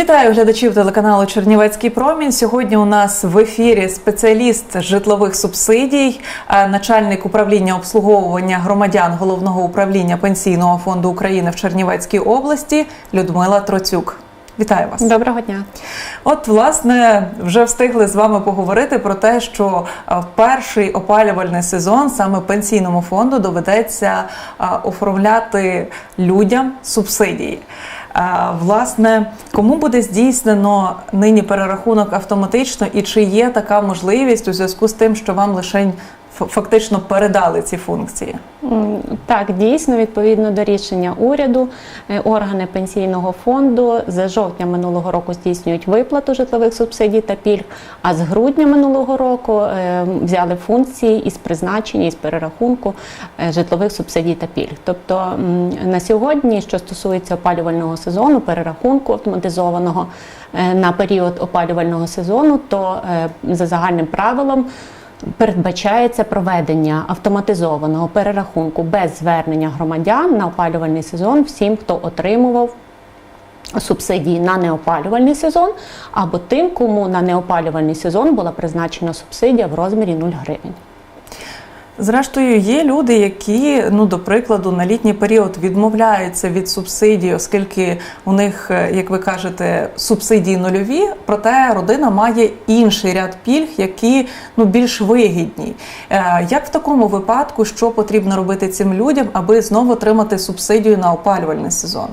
Вітаю глядачів телеканалу Чернівецький промінь. Сьогодні у нас в ефірі спеціаліст житлових субсидій, е, начальник управління обслуговування громадян головного управління пенсійного фонду України в Чернівецькій області Людмила Троцюк. Вітаю вас. Доброго дня. От, власне, вже встигли з вами поговорити про те, що е, в перший опалювальний сезон саме пенсійному фонду доведеться е, оформляти людям субсидії. Е, Власне, кому буде здійснено нині перерахунок автоматично, і чи є така можливість у зв'язку з тим, що вам лише фактично передали ці функції? Так, дійсно, відповідно до рішення уряду, е, органи пенсійного фонду з жовтня минулого року здійснюють виплату житлових субсидій та пільг, а з грудня минулого року е, взяли функції із призначення, із перерахунку е, житлових субсидій та пільг. Тобто на сьогодні, що стосується опалювального сезону, перерахунку автоматизованого на період опалювального сезону, то за загальним правилом. Передбачається проведення автоматизованого перерахунку без звернення громадян на опалювальний сезон всім, хто отримував субсидії на неопалювальний сезон, або тим, кому на неопалювальний сезон була призначена субсидія в розмірі 0 гривень. Зрештою, є люди, які, ну до прикладу, на літній період відмовляються від субсидій, оскільки у них, е, як ви кажете, субсидії нульові, проте родина має інший ряд пільг, які ну більш вигідні. Е, Як в такому випадку, що потрібно робити цим людям, аби знову отримати субсидію на опалювальний сезон?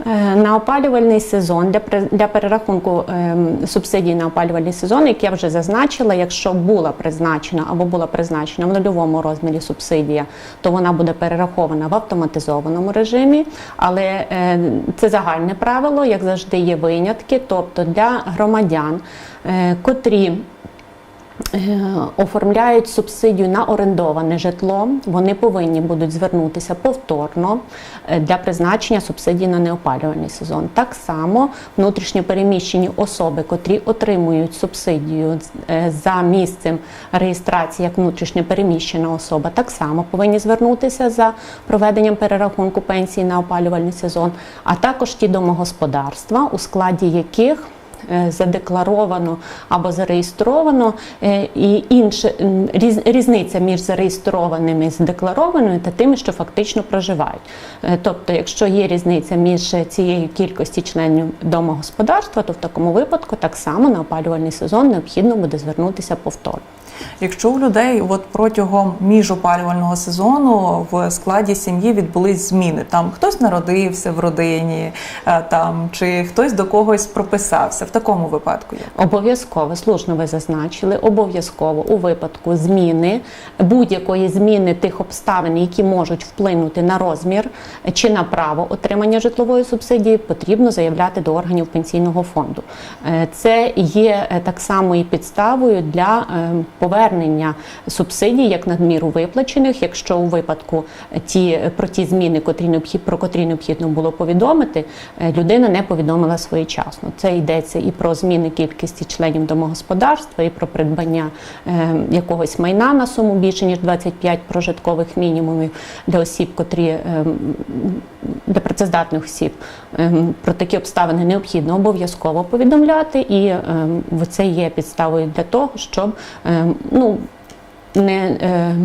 Е, На опалювальний сезон для для перерахунку ем, субсидій на опалювальний сезон, як я вже зазначила, якщо була призначена або була призначена в нульовому розмірі субсидія, то вона буде перерахована в автоматизованому режимі. Але е, це загальне правило, як завжди, є винятки. Тобто для громадян, е, котрі оформляють субсидію на орендоване житло, вони повинні будуть звернутися повторно е, для призначення субсидії на неопалювальний сезон. Так само внутрішньо переміщені особи, котрі отримують субсидію е, за місцем реєстрації як внутрішньо переміщена особа, так само повинні звернутися за проведенням перерахунку пенсії на опалювальний сезон, а також ті домогосподарства, у складі яких е, задекларовано або зареєстровано, е, і інше різ- різниця між зареєстрованими і задекларованими та тими, що фактично проживають. Е, Тобто, якщо є різниця між цією кількості членів домогосподарства, то в такому випадку так само на опалювальний сезон необхідно буде звернутися повторно. Якщо у людей от протягом міжопалювального сезону в складі сім'ї відбулись зміни, там хтось народився в родині, е, там чи хтось до когось прописався, в такому випадку. Обов'язково, слушно ви зазначили, обов'язково у випадку зміни будь-якої зміни тих обставин, які можуть вплинути на розмір чи на право отримання житлової субсидії, потрібно заявляти до органів пенсійного фонду. Е, Це є е, так само і підставою для повернення субсидій як надміру виплачених, якщо у випадку ті про ті зміни, котрі необхід, про котрі необхідно було повідомити, е, людина не повідомила своєчасно. Це йдеться і про зміни кількості членів домогосподарства, і про придбання е, якогось майна на суму більше ніж 25 прожиткових мінімумів для осіб, котрі е, для працездатних осіб. Про такі обставини необхідно обов'язково повідомляти, і це є підставою для того, щоб ну не е,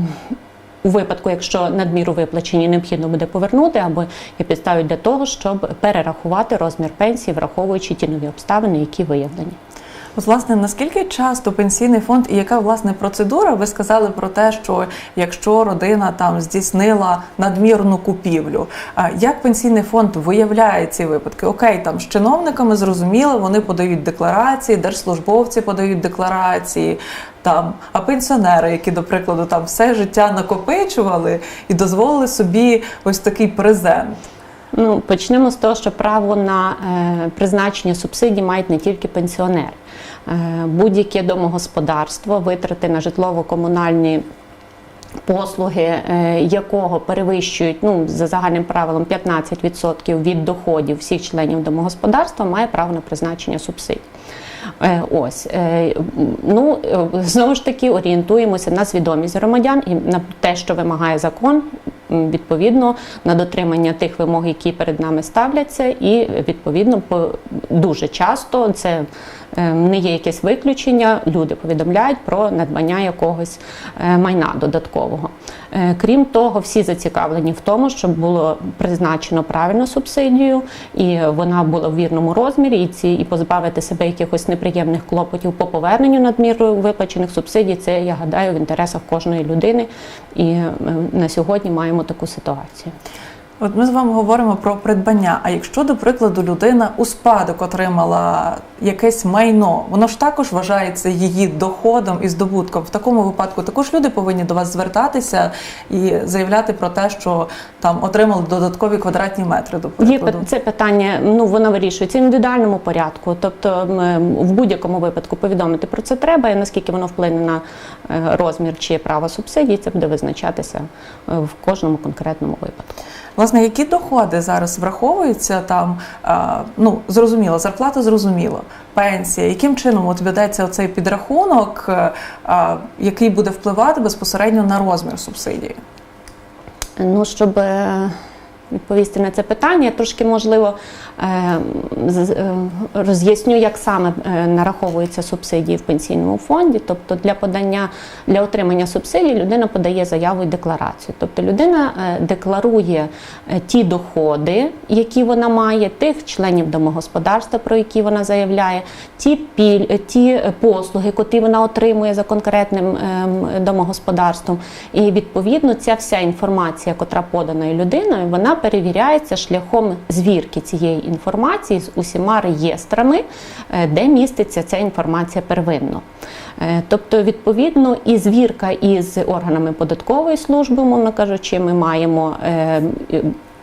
у випадку, якщо надміру виплачені, необхідно буде повернути, або є підстави для того, щоб перерахувати розмір пенсії, враховуючи ті нові обставини, які виявлені. От, власне, наскільки часто пенсійний фонд і яка власне процедура? Ви сказали про те, що якщо родина там здійснила надмірну купівлю, а як пенсійний фонд виявляє ці випадки? Окей, там з чиновниками зрозуміло, вони подають декларації, держслужбовці подають декларації. Там, а пенсіонери, які, до прикладу, там все життя накопичували і дозволили собі ось такий презент. Ну, почнемо з того, що право на е, призначення субсидій мають не тільки пенсіонери. Е, будь-яке домогосподарство, витрати на житлово-комунальні послуги, е, якого перевищують ну, за загальним правилом 15% від доходів всіх членів домогосподарства, має право на призначення субсидій. Ось ну знову ж таки орієнтуємося на свідомість громадян і на те, що вимагає закон. Відповідно на дотримання тих вимог, які перед нами ставляться, і відповідно по дуже часто це не є якесь виключення. Люди повідомляють про надбання якогось е, майна додаткового. Е, Крім того, всі зацікавлені в тому, щоб було призначено правильну субсидію, і вона була в вірному розмірі, і ці і позбавити себе якихось неприємних клопотів по поверненню надміру виплачених субсидій. Це я гадаю в інтересах кожної людини. І е, на сьогодні маємо таку ситуацію. От ми з вами говоримо про придбання. А якщо, до прикладу, людина у спадок отримала якесь майно, воно ж також вважається її доходом і здобутком. В такому випадку також люди повинні до вас звертатися і заявляти про те, що там отримали додаткові квадратні метри. До прикладу. пи- це питання, ну воно вирішується в індивідуальному порядку. Тобто, м, в будь-якому випадку повідомити про це треба, і наскільки воно вплине на е, розмір чи право субсидій, це буде визначатися е, в кожному конкретному випадку. Власне, які доходи зараз враховуються там? Ну зрозуміло, зарплата зрозуміло, пенсія. Яким чином от ведеться оцей підрахунок, е, який буде впливати безпосередньо на розмір субсидії? Ну, щоб е, відповісти на це питання, я трошки можливо е, е, роз'ясню, як саме е, нараховуються субсидії в пенсійному фонді. Тобто для подання для отримання субсидій людина подає заяву і декларацію. Тобто людина декларує ті доходи, які вона має, тих членів домогосподарства, про які вона заявляє, ті піль, ті послуги, котрі вона отримує за конкретним ем, домогосподарством. І відповідно ця вся інформація, котра подана людиною, вона перевіряється шляхом звірки цієї інформації з усіма реєстрами, е, де міститься ця інформація первинно. Е, Тобто, відповідно, і звірка із органами податкової служби, умовно кажучи, ми маємо е,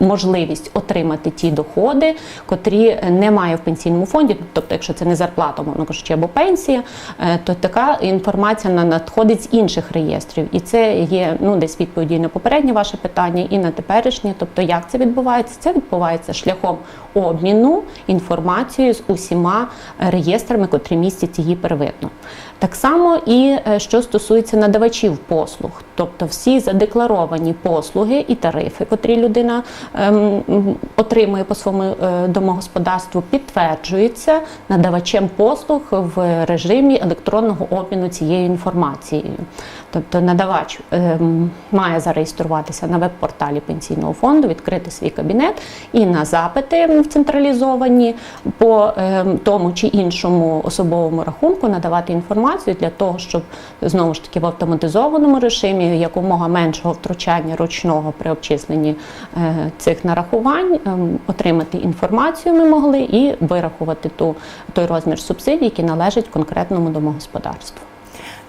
можливість отримати ті доходи, котрі немає в пенсійному фонді. Тобто, якщо це не зарплата, умовно кажучи, або пенсія, е, то така інформація на- надходить з інших реєстрів. І це є ну десь відповіді на попереднє ваше питання, і на теперішнє. Тобто, як це відбувається? Це відбувається шляхом обміну інформацією з усіма е, реєстрами, котрі містять її первинно. Так само і е, що стосується надавачів послуг, тобто всі задекларовані послуги і тарифи, котрі людина отримує по своєму е, домогосподарству, підтверджуються надавачем послуг в режимі електронного обміну цією інформацією. Тобто надавач ем, має зареєструватися на веб-порталі пенсійного фонду, відкрити свій кабінет і на запити м, централізовані по ем, тому чи іншому особовому рахунку надавати інформацію для того, щоб знову ж таки в автоматизованому режимі якомога меншого втручання ручного при обчисленні е, цих нарахувань ем, отримати інформацію ми могли і вирахувати ту той розмір субсидій, який належить конкретному домогосподарству.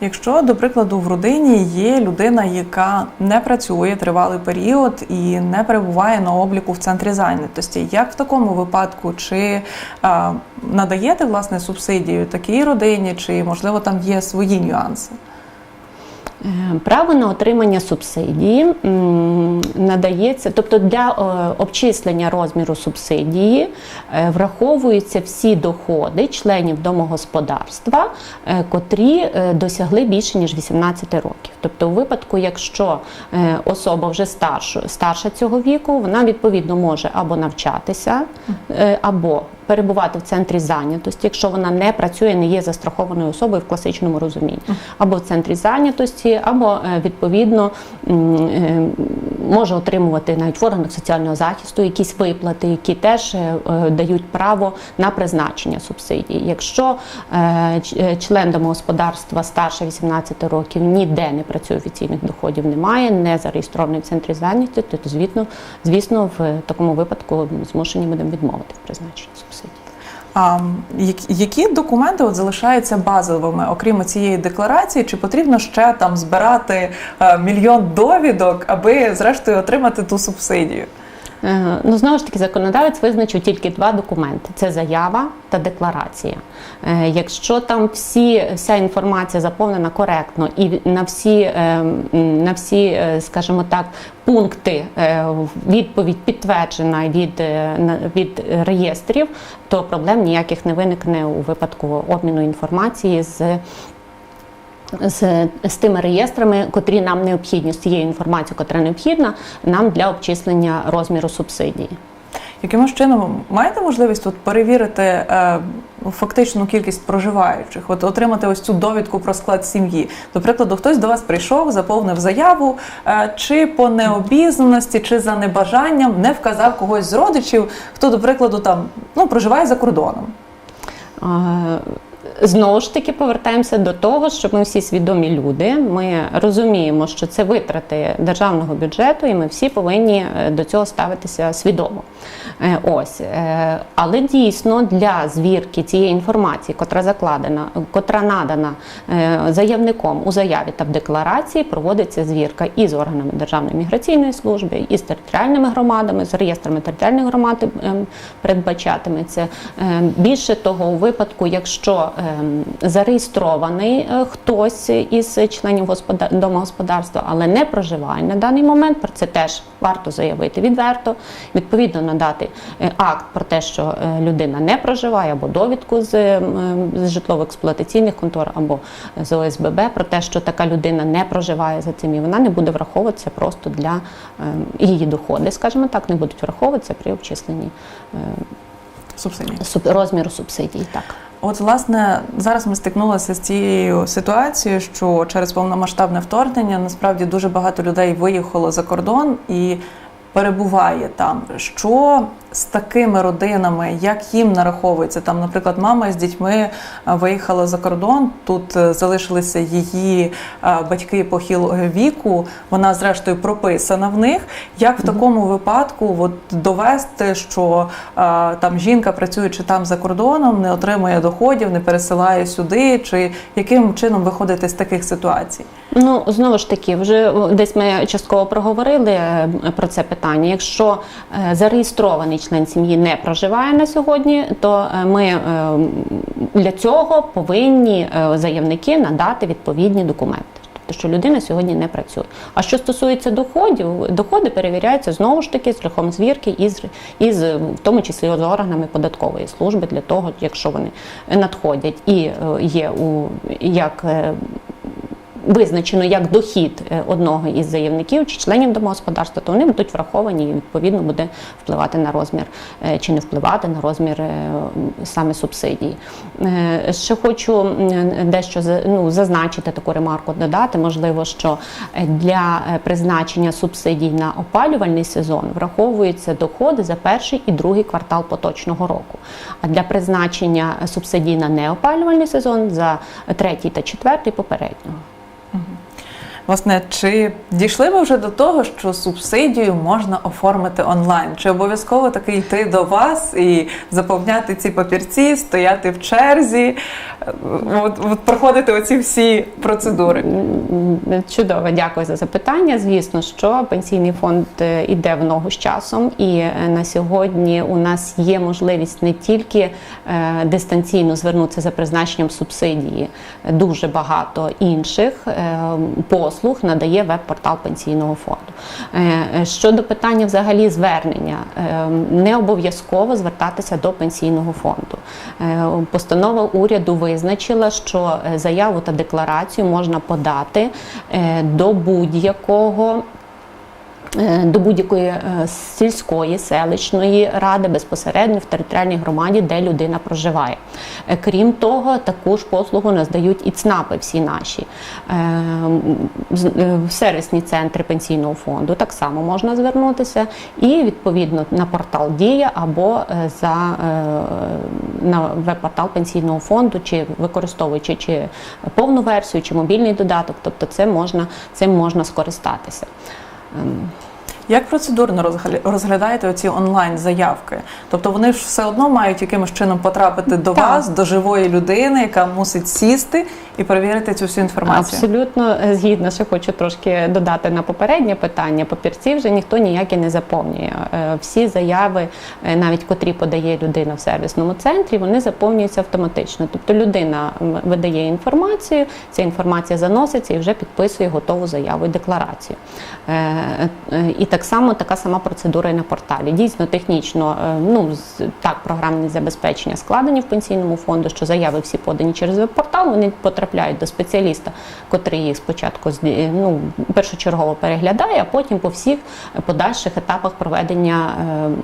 Якщо, до прикладу, в родині є людина, яка не працює тривалий період і не перебуває на обліку в центрі зайнятості, як в такому випадку чи а, надаєте власне субсидію такій родині, чи можливо там є свої нюанси? Е, Право на отримання субсидії надається, тобто для е, обчислення розміру субсидії е, враховуються всі доходи членів домогосподарства, котрі досягли більше ніж 18 років. Тобто, у випадку, якщо особа вже старша, старша цього віку, вона відповідно може або навчатися, або перебувати в центрі зайнятості, якщо вона не працює, не є застрахованою особою в класичному розумінні, або в центрі зайнятості, або е, відповідно е, може отримувати навіть в органах соціального захисту якісь виплати, які теж е, дають право на призначення субсидій. Якщо е, е, член домогосподарства старше 18 років ніде не працює офіційних доходів, немає, не зареєстрований в центрі зайнятості, то звісно, звісно, в такому випадку змушені будемо відмовити в призначенні субсидій. Які документи от залишаються базовими, окрім цієї декларації? Чи потрібно ще там збирати е, мільйон довідок, аби зрештою отримати ту субсидію? Е, Ну, знову ж таки, законодавець визначив тільки два документи: це заява та декларація. Е, Якщо там всі, вся інформація заповнена коректно і на всі, е, на всі, скажімо так, пункти відповідь підтверджена від, від реєстрів, то проблем ніяких не виникне у випадку обміну інформації з з, з тими реєстрами, котрі нам необхідні, з тією інформацією, котра необхідна нам для обчислення розміру субсидії. Якимось чином маєте можливість от перевірити е, фактичну кількість проживаючих, от отримати ось цю довідку про склад сім'ї? До прикладу, хтось до вас прийшов, заповнив заяву, е, чи по необізнаності, чи за небажанням не вказав когось з родичів, хто, до прикладу, там ну проживає за кордоном. Е, Знову ж таки повертаємося до того, що ми всі свідомі люди. Ми розуміємо, що це витрати державного бюджету, і ми всі повинні е, до цього ставитися свідомо. Е, Ось, Е, але дійсно для звірки цієї інформації, котра закладена, котра надана заявником у заяві та в декларації, проводиться звірка і з органами Державної міграційної служби, і з територіальними громадами, з реєстрами територіальних громад ем, передбачатиметься. Більше того, у випадку, якщо ем, зареєстрований е, хтось із членів домогосподарства, але не проживає на даний момент, про це теж варто заявити відверто, відповідно надати е, акт про те, що е, людина не проживає, або довідку з, ем, з житлово-експлуатаційних контор, або з ОСББ про те, що така людина не проживає за цим, і вона не буде враховуватися просто для ем, її доходи, скажімо так, не будуть враховуватися при обчисленні Субсидії. суб- розміру субсидій. Так. От, власне, зараз ми стикнулися з цією ситуацією, що через повномасштабне вторгнення насправді дуже багато людей виїхало за кордон і перебуває там. Що з такими родинами, як їм нараховується? Там, наприклад, мама з дітьми виїхала за кордон, тут е, залишилися її батьки похилого віку. Вона, зрештою, прописана в них. Як в такому випадку от, довести, що там жінка, працюючи там за кордоном, не отримує доходів, не пересилає сюди, чи яким чином виходити з таких ситуацій? Ну знову ж таки, вже десь ми частково проговорили е, про це питання. Якщо е, зареєстрований член сім'ї не проживає на сьогодні, то е, ми е, для цього повинні е, заявники надати відповідні документи. Тобто, що людина сьогодні не працює. А що стосується доходів, доходи перевіряються знову ж таки шляхом звірки із, із в тому числі з органами податкової служби для того, якщо вони надходять і є у як визначено як дохід е, одного із заявників чи членів домогосподарства, то вони будуть враховані і відповідно буде впливати на розмір е, чи не впливати на розмір е, саме субсидії. Ще хочу дещо ну, зазначити таку ремарку додати. Можливо, що для призначення субсидій на опалювальний сезон враховуються доходи за перший і другий квартал поточного року. А для призначення субсидій на неопалювальний сезон за третій та четвертий попереднього. Власне, чи дійшли ви вже до того, що субсидію можна оформити онлайн? Чи обов'язково таки йти до вас і заповняти ці папірці, стояти в черзі, е, от, от проходити оці всі процедури? Чудово, дякую за запитання. Звісно, що пенсійний фонд е, іде в ногу з часом, і е, на сьогодні у нас є можливість не тільки дистанційно звернутися за призначенням субсидії, дуже багато інших е, послуг надає веб-портал пенсійного фонду. Е, Щодо питання взагалі звернення, е, не обов'язково звертатися до пенсійного фонду. Е, Постанова уряду визначила, що е, заяву та декларацію можна подати е, до будь-якого. Е, До будь-якої е, сільської селищної ради безпосередньо в територіальній громаді, де людина проживає. Е, Крім того, таку ж послугу наздають і ЦНАПи всі наші. Сервісні центри пенсійного фонду так само можна звернутися, і відповідно на портал Дія або за на веб-портал пенсійного фонду, чи використовуючи чи повну версію, чи мобільний додаток, тобто це можна цим можна скористатися. Як процедурно розглядаєте оці онлайн заявки? Тобто вони ж все одно мають якимось чином потрапити до Так. вас, до живої людини, яка мусить сісти і перевірити цю всю інформацію. Абсолютно е, згідна. Ще хочу трошки додати на попереднє питання. Папірці вже ніхто ніякі не заповнює. Е, Всі заяви, е, навіть котрі подає людина в сервісному центрі, вони заповнюються автоматично. Тобто людина видає інформацію, ця інформація заноситься і вже підписує готову заяву і декларацію. І так само така сама процедура і на порталі. Дійсно, технічно, ну так, програмне забезпечення складені в пенсійному фонду, що заяви всі подані через веб-портал, вони потрапляють до спеціаліста, котрий їх спочатку ну, першочергово переглядає, а потім по всіх подальших етапах проведення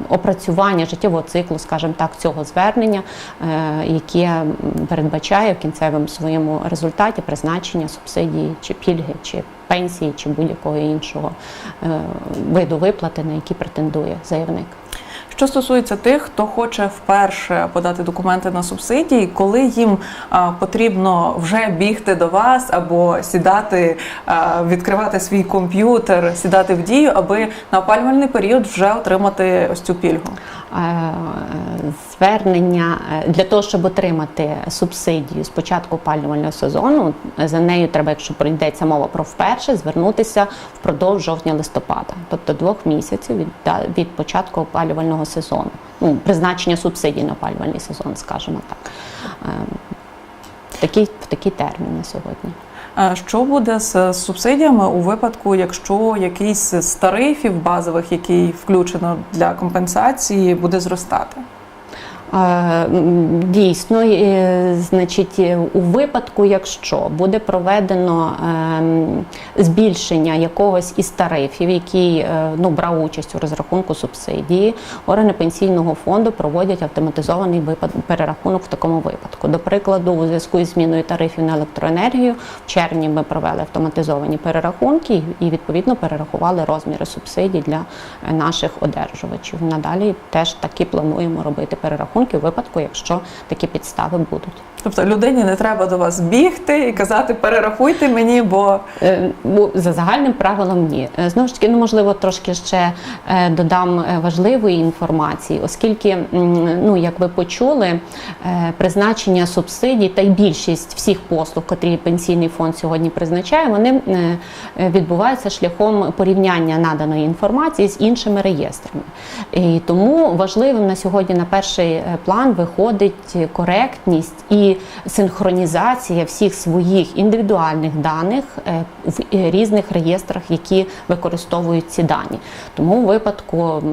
е, опрацювання життєвого циклу, скажімо так, цього звернення, е, яке передбачає в кінцевому своєму результаті призначення субсидії чи пільги, чи пенсії, чи будь-якого іншого е, виду виплати, на які претендує заявник. Що стосується тих, хто хоче вперше подати документи на субсидії, коли їм потрібно вже бігти до вас або сідати, відкривати свій комп'ютер, сідати в дію, аби на опалювальний період вже отримати ось цю пільгу. Е, Звернення е, для того, щоб отримати субсидію з початку опалювального сезону, за нею треба, якщо прийдеться мова про вперше, звернутися впродовж жовтня-листопада, тобто двох місяців від, від початку опалювального сезону. Ну, призначення субсидій на опалювальний сезон, скажімо так. Е, Такі, в такі терміни сьогодні. Що буде з субсидіями у випадку, якщо якийсь з тарифів базових, який включено для компенсації, буде зростати? Е, Дійсно, е, значить, е, у випадку, якщо буде проведено ем, збільшення якогось із тарифів, який ну, брав участь у розрахунку субсидії, органи пенсійного фонду проводять автоматизований перерахунок в такому випадку. До прикладу, у зв'язку із зміною тарифів на електроенергію, в червні ми провели автоматизовані перерахунки і відповідно перерахували розміри субсидій для наших одержувачів. Надалі теж таки плануємо робити перерахунки у випадку, якщо такі підстави будуть. Тобто людині не треба до вас бігти і казати перерахуйте мені, бо Е, За загальним правилом ні. Е, Знову ж таки, ну можливо, трошки ще е, додам важливої інформації, оскільки, ну як ви почули, призначення субсидій та й більшість всіх послуг, котрі пенсійний фонд сьогодні призначає, вони відбуваються шляхом порівняння наданої інформації з іншими реєстрами. І тому важливим на сьогодні на перший план виходить коректність і синхронізація всіх своїх індивідуальних даних е, в е, різних реєстрах, які використовують ці дані. Тому у випадку.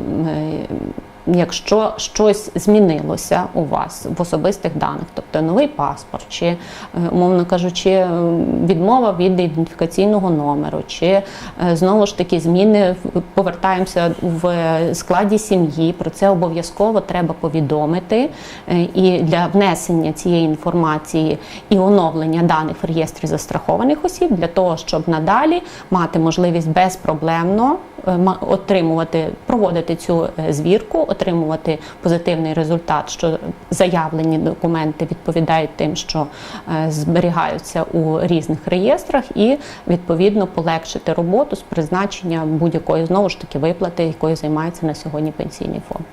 Якщо щось змінилося у вас в особистих даних, тобто новий паспорт, чи, умовно кажучи, е, відмова від ідентифікаційного номеру, чи е, знову ж таки зміни повертаємося в складі сім'ї, про це обов'язково треба повідомити. Е, І для внесення цієї інформації і оновлення даних в реєстрі застрахованих осіб, для того, щоб надалі мати можливість безпроблемно отримувати, проводити цю е, звірку, отримувати позитивний результат, що заявлені документи відповідають тим, що е, зберігаються у різних реєстрах, і відповідно полегшити роботу з призначення будь-якої знову ж таки виплати, якою займається на сьогодні пенсійний фонд.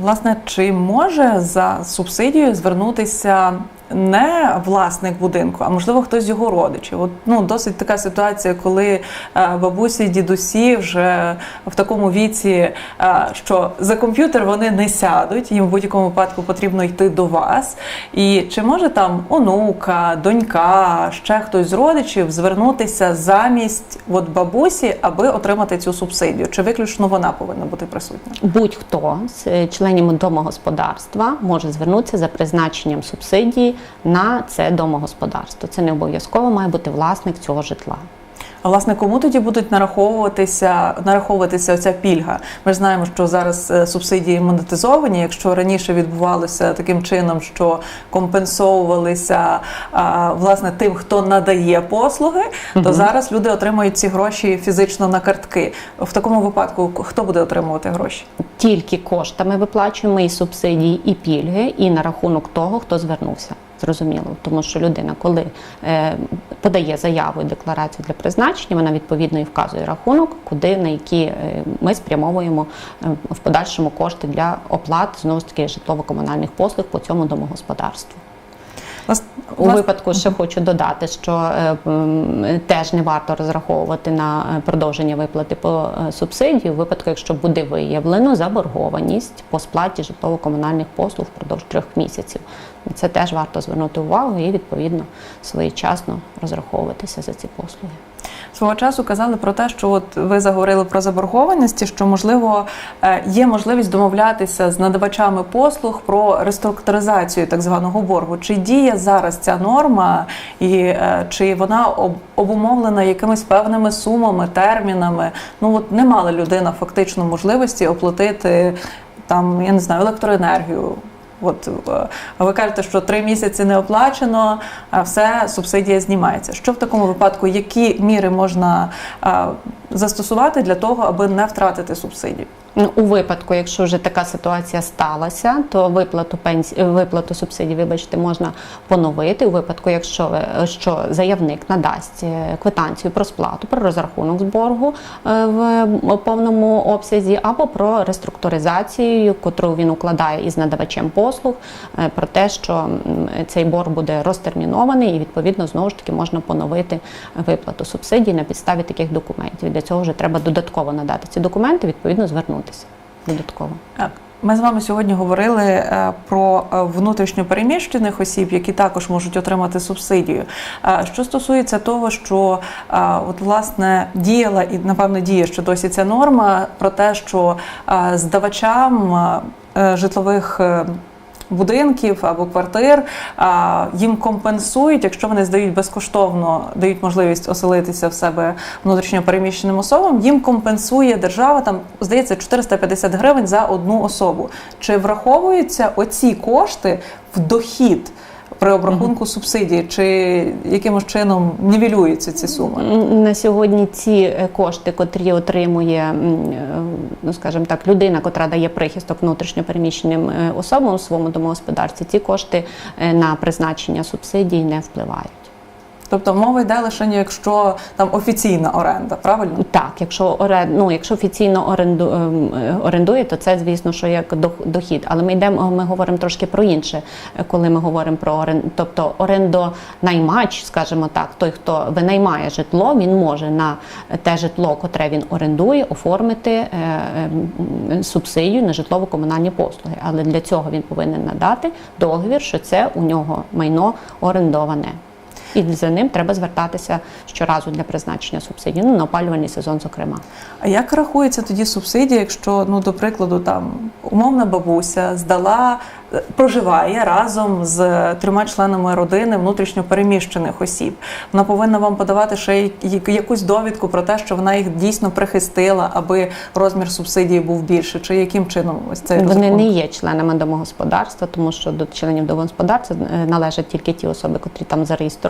власне чи може за субсидією звернутися не власник будинку, а можливо хтось з його родичів? От ну досить така ситуація, коли е, бабусі, дідусі вже в такому віці, е, що за комп'ютер вони не сядуть, їм в будь-якому випадку потрібно йти до вас. І чи може там онука, донька, ще хтось з родичів звернутися замість от бабусі, аби отримати цю субсидію? Чи виключно вона повинна бути присутня? Будь-хто з е, членів домогосподарства може звернутися за призначенням субсидії на це домогосподарство. Це не обов'язково має бути власник цього житла. А власне, кому тоді будуть нараховуватися нараховуватися ця пільга? Ми ж знаємо, що зараз е, субсидії монетизовані. Якщо раніше відбувалося таким чином, що компенсовувалися а, власне тим, хто надає послуги, то зараз люди отримують ці гроші фізично на картки. В такому випадку хто буде отримувати гроші? Тільки коштами виплачуємо і субсидії, і пільги, і на рахунок того, хто звернувся. Зрозуміло, тому що людина, коли е, подає заяву і декларацію для призначення, вона відповідно і вказує рахунок, куди на які е, ми спрямовуємо е, в подальшому кошти для оплат знову ж таки житлово-комунальних послуг по цьому домогосподарству. У випадку ще хочу додати, що е, теж не варто розраховувати на е, продовження виплати по е, субсидії, у випадку, якщо буде виявлено заборгованість по сплаті житлово-комунальних послуг впродовж трьох місяців. Це теж варто звернути увагу і відповідно своєчасно розраховуватися за ці послуги. Свого часу казали про те, що от ви заговорили про заборгованості, що можливо е, є можливість домовлятися з надавачами послуг про реструктуризацію так званого боргу. Чи діє зараз ця норма, і е, чи вона обумовлена якимись певними сумами, термінами? Ну от не мала людина фактично можливості оплатити там, я не знаю, електроенергію. От е, ви кажете, що три місяці не оплачено, а все субсидія знімається. Що в такому випадку, які міри можна застосувати для того, аби не втратити субсидію? Ну, у випадку, якщо вже така ситуація сталася, то виплату пенсії, виплату субсидій, вибачте, можна поновити. У випадку, якщо що заявник надасть е, квитанцію про сплату, про розрахунок з боргу е, в повному обсязі, або про реструктуризацію, котру він укладає із надавачем послуг, е, про те, що цей борг буде розтермінований, і відповідно знову ж таки можна поновити виплату субсидій на підставі таких документів. Для цього вже треба додатково надати ці документи, відповідно звернутися додатково. Ми з вами сьогодні говорили е, про е, внутрішньо переміщених осіб, які також можуть отримати субсидію. Що стосується того, що е, от власне діяла і напевно діє ще досі ця норма про те, що здавачам житлових. Будинків або квартир їм компенсують, якщо вони здають безкоштовно, дають можливість оселитися в себе внутрішньо переміщеним особам. Їм компенсує держава там, здається, 450 гривень за одну особу. Чи враховуються оці кошти в дохід при обрахунку субсидії, чи якимось чином нівелюються ці суми? На сьогодні ці е, кошти, котрі отримує, е, ну скажімо так, людина, котра дає прихисток внутрішньопереміщеним е, особам у своєму домогосподарстві, ці кошти на призначення субсидій не впливають. Тобто мова йде лише якщо там офіційна оренда, правильно? Так, якщо орен, ну, якщо офіційно оренду, ем, е, орендує, то це звісно, що як дох- дохід. Але ми йдемо, ми говоримо трошки про інше, е, коли ми говоримо про орен, тобто орендонаймач, скажімо так, той, хто винаймає житло, він може на те житло, котре він орендує, оформити е, ем, субсидію на житлово-комунальні послуги. Але для цього він повинен надати договір, що це у нього майно орендоване. І за ним треба звертатися щоразу для призначення субсидій, ну на опалювальний сезон, зокрема. А як рахується тоді субсидія, якщо, ну, до прикладу, там умовна бабуся здала, е, проживає разом з трьома членами родини внутрішньо переміщених осіб? Вона повинна вам подавати ще й- якусь довідку про те, що вона їх дійсно прихистила, аби розмір субсидії був більше, чи яким чином ось цей Вони розрахунок? не є членами домогосподарства, тому що до членів домогосподарства е, належать тільки ті особи, котрі там зареєстровані,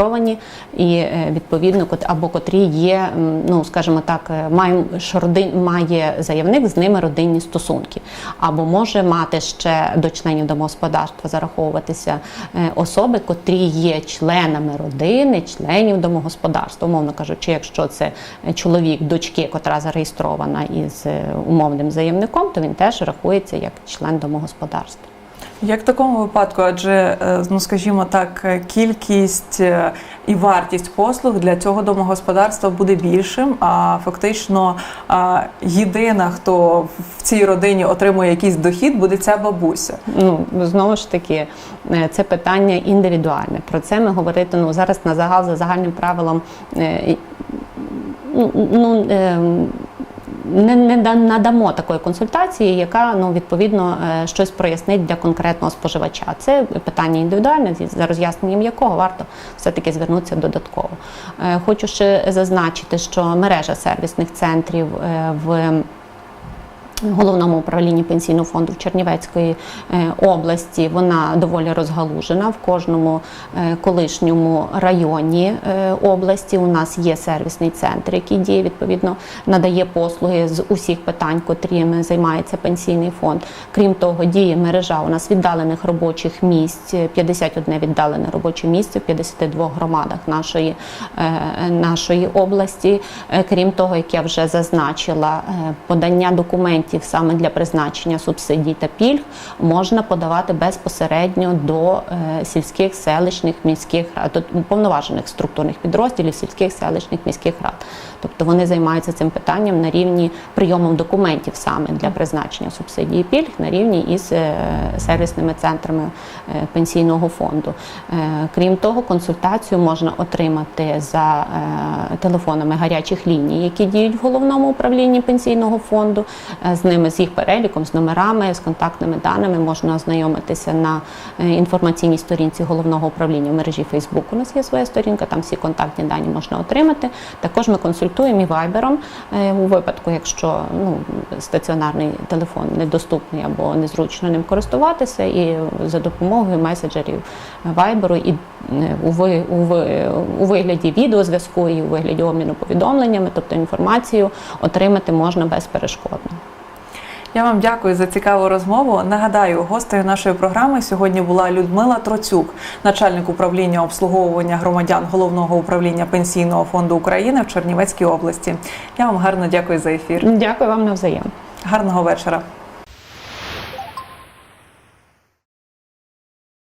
і е, відповідно або котрі є, ну скажімо так, е, має родин має заявник з ними родинні стосунки, або може мати ще до членів домогосподарства зараховуватися е, особи, котрі є членами родини, членів домогосподарства, умовно кажучи, якщо це чоловік дочки, котра зареєстрована із умовним заявником, то він теж рахується як член домогосподарства. Як в такому випадку, адже е, ну скажімо так, кількість е, і вартість послуг для цього домогосподарства буде більшим. А фактично єдина, хто в цій родині отримує якийсь дохід, буде ця бабуся. Ну знову ж таки, е, це питання індивідуальне. Про це ми говорити ну зараз на загал за загальним правилом. ну, ну е, не, не надамо такої консультації, яка ну відповідно е, щось прояснить для конкретного споживача. Це питання індивідуальне, за роз'ясненням якого варто все-таки звернутися додатково. Е, Хочу ще зазначити, що мережа сервісних центрів е, в головному управлінні пенсійного фонду в Чернівецької е, області вона доволі розгалужена. В кожному е, колишньому районі е, області у нас є сервісний центр, який діє відповідно надає послуги з усіх питань, котрими займається пенсійний фонд. Крім того, діє мережа у нас віддалених робочих місць, 51 віддалене робоче місце в 52 громадах нашої, нашої області. Крім того, як я вже зазначила, подання документів документів саме для призначення субсидій та пільг можна подавати безпосередньо до е, сільських, селищних, міських рад, до уповноважених структурних підрозділів сільських, селищних, міських рад. Тобто вони займаються цим питанням на рівні прийомом документів саме для призначення субсидій і пільг на рівні із е, сервісними центрами е, пенсійного фонду. Крім того, консультацію можна отримати за телефонами гарячих ліній, які діють в головному управлінні пенсійного фонду. З ними, з їх переліком, з номерами, з контактними даними можна ознайомитися на е, інформаційній сторінці головного управління в мережі Facebook. У нас є своя сторінка, там всі контактні дані можна отримати. Також ми консультуємо і вайбером е, у випадку, якщо ну, стаціонарний телефон недоступний або незручно ним користуватися, і за допомогою меседжерів вайберу і е, у, ви- у, ви- у вигляді відеозв'язку і у вигляді обміну повідомленнями, тобто інформацію отримати можна безперешкодно. Я вам дякую за цікаву розмову. Нагадаю, гостею нашої програми сьогодні була Людмила Троцюк, начальник управління обслуговування громадян головного управління пенсійного фонду України в Чернівецькій області. Я вам гарно дякую за ефір. Дякую вам навзаєм. Гарного вечора.